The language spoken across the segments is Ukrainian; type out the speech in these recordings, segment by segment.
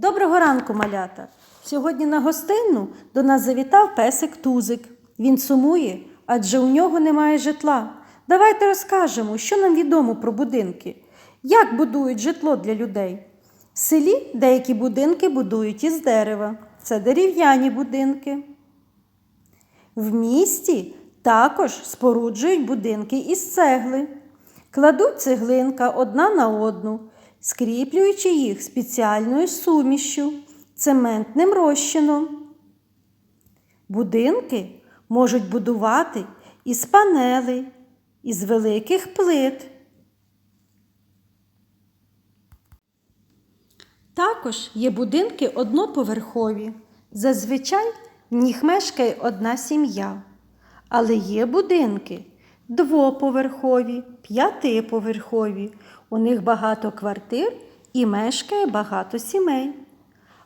Доброго ранку, малята! Сьогодні на гостинну до нас завітав песик Тузик. Він сумує, адже у нього немає житла. Давайте розкажемо, що нам відомо про будинки. Як будують житло для людей? В селі деякі будинки будують із дерева. Це дерев'яні будинки. В місті також споруджують будинки із цегли. Кладуть цеглинка одна на одну, скріплюючи їх спеціальною сумішшю, цементним розчином. Будинки можуть будувати із панелей, із великих плит. Також є будинки одноповерхові. Зазвичай в них мешкає одна сім'я. Але є будинки двоповерхові, п'ятиповерхові. У них багато квартир і мешкає багато сімей.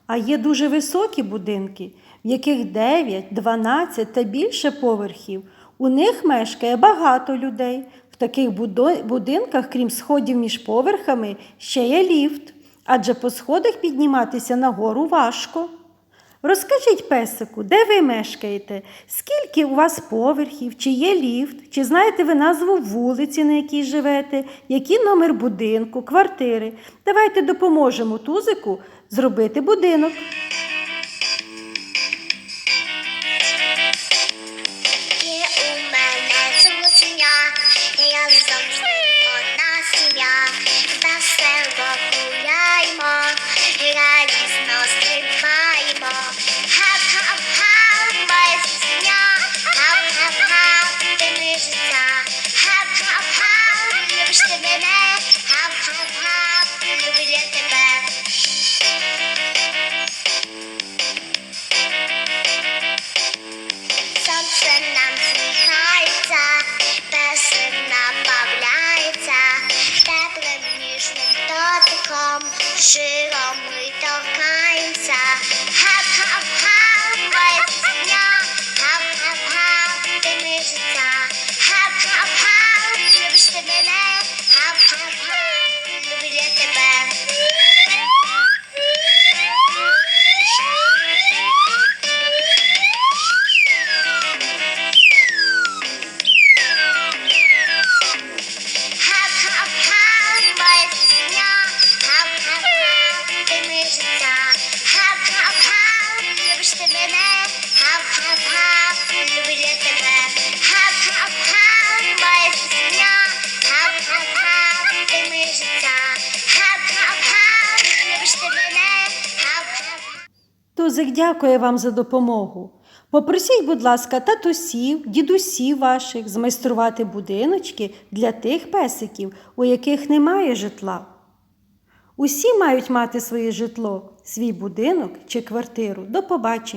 А є дуже високі будинки, в яких 9, 12 та більше поверхів. У них мешкає багато людей. В таких будинках, крім сходів між поверхами, ще є ліфт, адже по сходах підніматися нагору важко. Розкажіть песику, де ви мешкаєте? Скільки у вас поверхів, чи є ліфт, чи знаєте ви назву вулиці, на якій живете, який номер будинку, квартири? Давайте допоможемо тузику зробити будинок. Тузик дякує вам за допомогу. Попросіть, будь ласка, татусів, дідусів ваших змайструвати будиночки для тих песиків, у яких немає житла. Усі мають мати своє житло, свій будинок чи квартиру. До побачення!